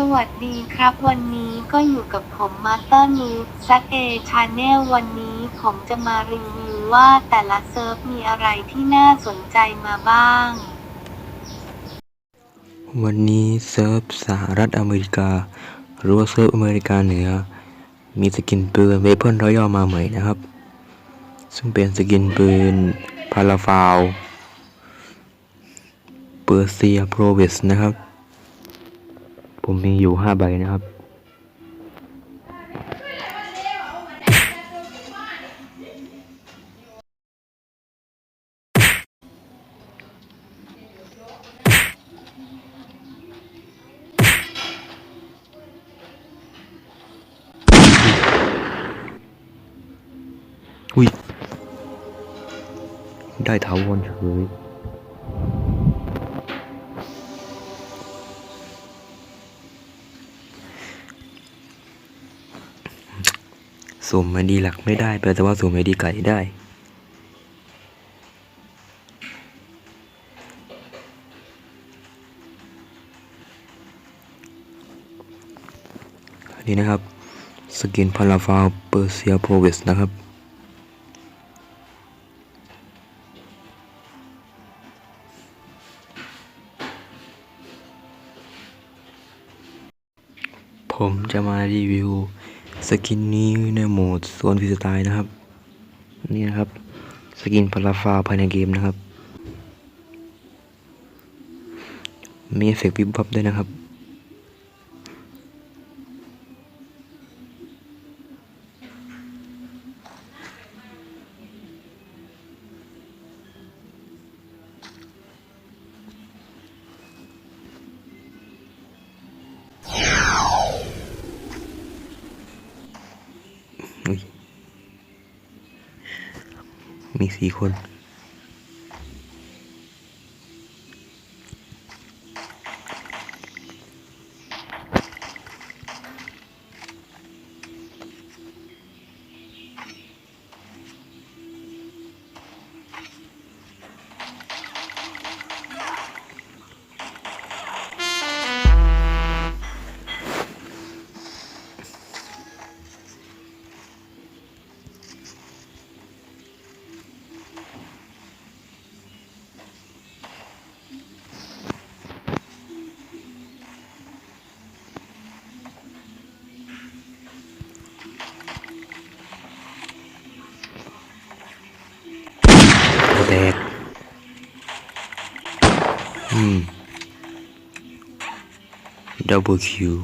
สวัสดีครับวันนี้ก็อยู่กับผมมาสเตอร์นูซักเอชาแนลวันนี้ผมจะมารีวิวว่าแต่ละเซิร์ฟมีอะไรที่น่าสนใจมาบ้าง วันนี้เซิร์ฟสหรัฐอเมริกา หรือว่าเซิร์ฟอเมริกาเหนือ มีสกินปืนเวเพิลรอยัลมาใหม่นะครับ ซึ่งเป็นสกินปืนพาราฟาวเปอร์เซียโปรเวสนะครับ ผมมีอยู่5ใบนะครับ อุ้ย ได้ถาวรเฉย สุ่มไอดีหลักไม่ได้แปลว่าสุ่มไอดีไก่ได้นนี้นะครับ สกินพาราฟาวเปอร์เซียโปรเวสนะครับผมจะมารีวิว สกินนี้ในโหมดโซนฟิสไตล์นะครับ นี่นะครับ สกินพาราฟาภายในเกมนะครับ มีเอฟเฟกต์วิบวับด้วยนะครับ มีสี่ ดับเบิลคิว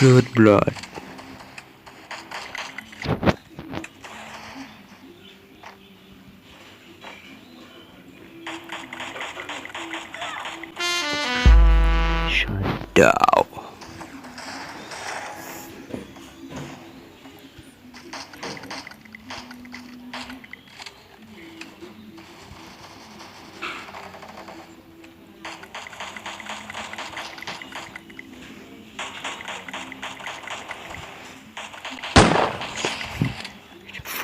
Good blood. Shut down.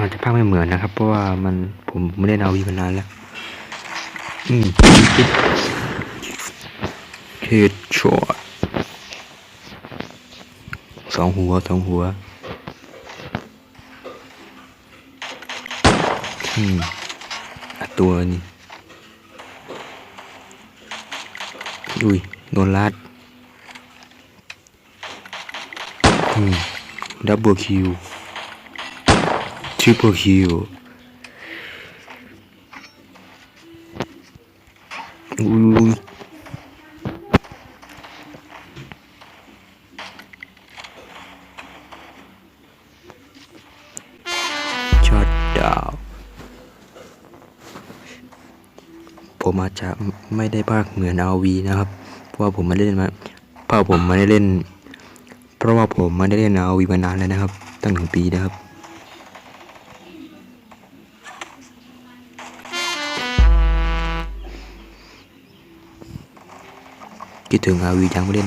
อาจจะภาคไม่เหมือนนะครับ เพราะว่ามันผมไม่ได้เอาวีมานานแล้ว อืมเฮดช็อตสองหัวสองหัว อืมอตัวนี้อุ้ยโดนลัดอืมดับเบิลคิว ทริปเปิลคิวอุ้ยช็อตดาว ผมอาจจะไม่ได้ภาคเหมือนอาวีนะครับ เพราะว่าผมไม่ได้เล่นมาเพราะผมไม่ได้เล่น เพราะว่าผมไม่ได้เล่นอาวีมานานแล้วนะครับ ตั้งหนึ่งปีนะครับ คิดถึงอาวีจังไม่เล่น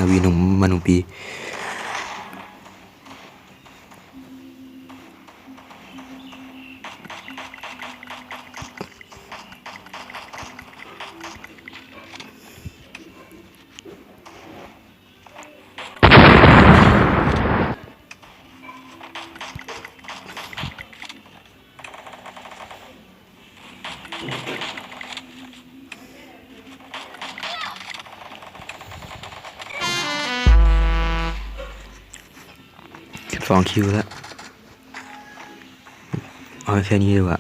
องปีสิบสองคิวแล้ว เอาแค่นี้ดีกว่า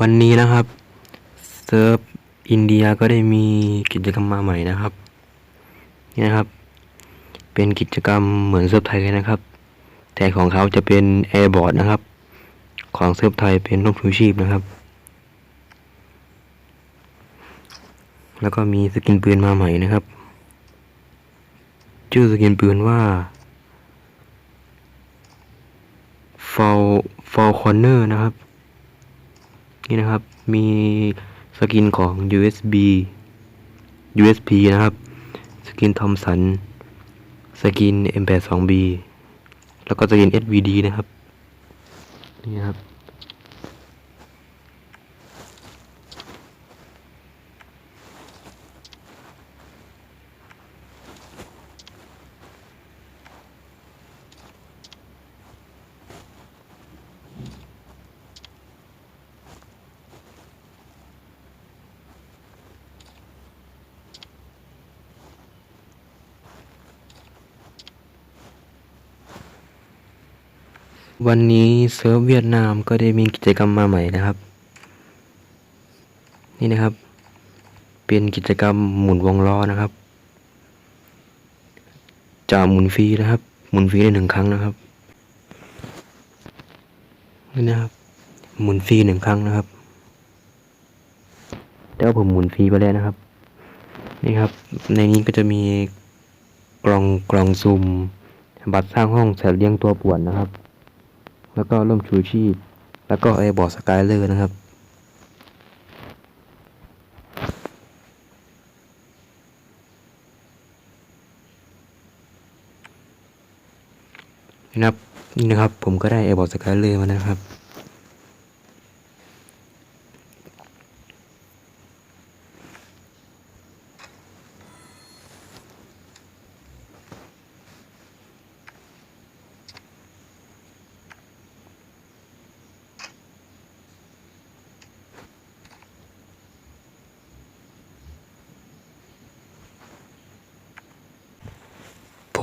วันนี้นะครับเซิร์ฟอินเดียก็ได้มีกิจกรรมมาใหม่นะครับ นี่นะครับ เป็นกิจกรรมเหมือนเซิร์ฟไทยเลยนะครับ แต่ของเขาจะเป็นแอร์บอร์ดนะครับ ของเซิร์ฟไทยเป็นร่มชูชีพนะครับ แล้วก็มีสกินปืนมาใหม่นะครับ ชื่อสกินปืนว่า Fall Fall Corner นะครับ นี่นะครับมีสกินของ USB USP นะครับ สกินทอมสัน สกิน M82B แล้วก็สกิน SVD นะครับ นี่ครับ วันนี้เซิร์ฟเวียดนามก็ได้มีกิจกรรมมาใหม่นะครับ นี่นะครับ เป็นกิจกรรมหมุนวงล้อนะครับจะหมุนฟรีนะครับ หมุนฟรีได้หนึ่งครั้งนะครับนี่นะครับ หมุนฟรีหนึ่งครั้งนะครับแต่ว่าผมหมุนฟรีไปแล้วนะครับ นี่ครับ ในนี้ก็จะมีกล่องกล่องซุ่มบัตรสร้างห้องแสนเลี้ยงตัวป่วนนะครับ แล้วก็ร่มชูชีพ แล้วก็ไอ้บอร์ดสกายเลอร์นะครับนี่นะครับ นี่นะครับผมก็ได้ไอ้บอร์ดสกายเลอร์มานะครับ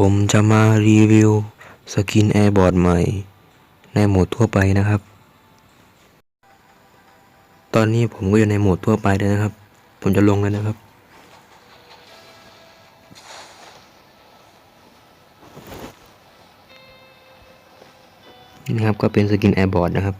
ผมจะมารีวิวสกินแอร์บอร์ดใหม่ ในโหมดทั่วไปนะครับ ตอนนี้ผมก็อยู่ในโหมดทั่วไปเลยนะครับ ผมจะลงเลยนะครับนี่ครับก็เป็นสกินแอร์บอร์ดนะครับ